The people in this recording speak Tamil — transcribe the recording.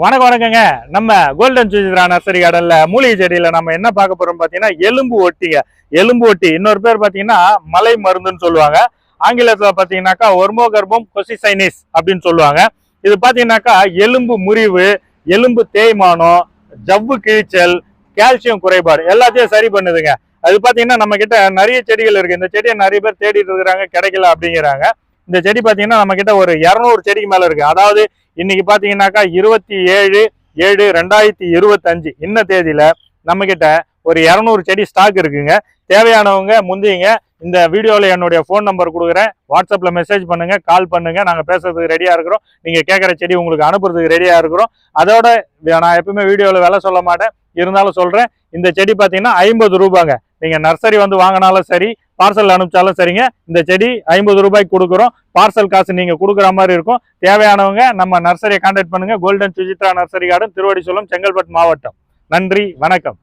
வணக்கம் வணக்கங்க. நம்ம கோல்டன் சுஜித்ரா நர்சரி கார்டன்ல மூலிகை செடியில நம்ம என்ன பார்க்க போறோம் பாத்தீங்கன்னா எலும்பு ஒட்டிங்க. எலும்பு ஒட்டி. இன்னொரு பேர் பாத்தீங்கன்னா மலை மருந்துன்னு சொல்லுவாங்க. ஆங்கிலத்துல பாத்தீங்கன்னாக்கா ஒர்மோ கர்ப்பம் கொசிசைனிஸ் அப்படின்னு சொல்லுவாங்க. இது பாத்தீங்கன்னாக்கா எலும்பு முறிவு எலும்பு தேய்மானம் ஜவ்வு கிழிச்சல் கால்சியம் குறைபாடு எல்லாத்தையும் சரி பண்ணுதுங்க. அது பாத்தீங்கன்னா நம்ம கிட்ட நிறைய செடிகள் இருக்கு. இந்த செடியை நிறைய பேர் தேடிட்டு இருக்கிறாங்க கிடைக்கல அப்படிங்கிறாங்க. இந்த செடி பாத்தீங்கன்னா நம்ம கிட்ட ஒரு இரநூறு செடிக்கு மேல இருக்கு. அதாவது இன்னைக்கு பார்த்தீங்கன்னாக்கா இருபத்தி ஏழு ஏழு ரெண்டாயிரத்தி இருபத்தஞ்சு. இன்ன தேதியில் நம்மக்கிட்ட ஒரு இரநூறு செடி ஸ்டாக் இருக்குங்க. தேவையானவங்க முந்திங்க இந்த வீடியோவில் என்னுடைய ஃபோன் நம்பர் கொடுக்குறேன். வாட்ஸ்அப்பில் மெசேஜ் பண்ணுங்கள் கால் பண்ணுங்கள் நாங்கள் பேசுறதுக்கு ரெடியாக இருக்கிறோம். நீங்கள் கேட்குற செடி உங்களுக்கு அனுப்புறதுக்கு ரெடியாக இருக்கிறோம். அதோட நான் எப்பவுமே வீடியோவில் விலை சொல்ல மாட்டேன். இருந்தாலும் சொல்கிறேன் இந்த செடி பார்த்தீங்கன்னா ஐம்பது ரூபாங்க. நீங்கள் நர்சரி வந்து வாங்கினாலும் சரி பார்சல் அனுப்பிச்சாலும் சரிங்க. இந்த செடி ஐம்பது ரூபாய்க்கு கொடுக்குறோம். பார்சல் காசு நீங்கள் கொடுக்குற மாதிரி இருக்கும். தேவையானவங்க நம்ம நர்சரியை கான்டாக்ட் பண்ணுங்கள் golden Sujithra nursery garden Thiruvadisoolam Chengalpattu மாவட்டம். நன்றி வணக்கம்.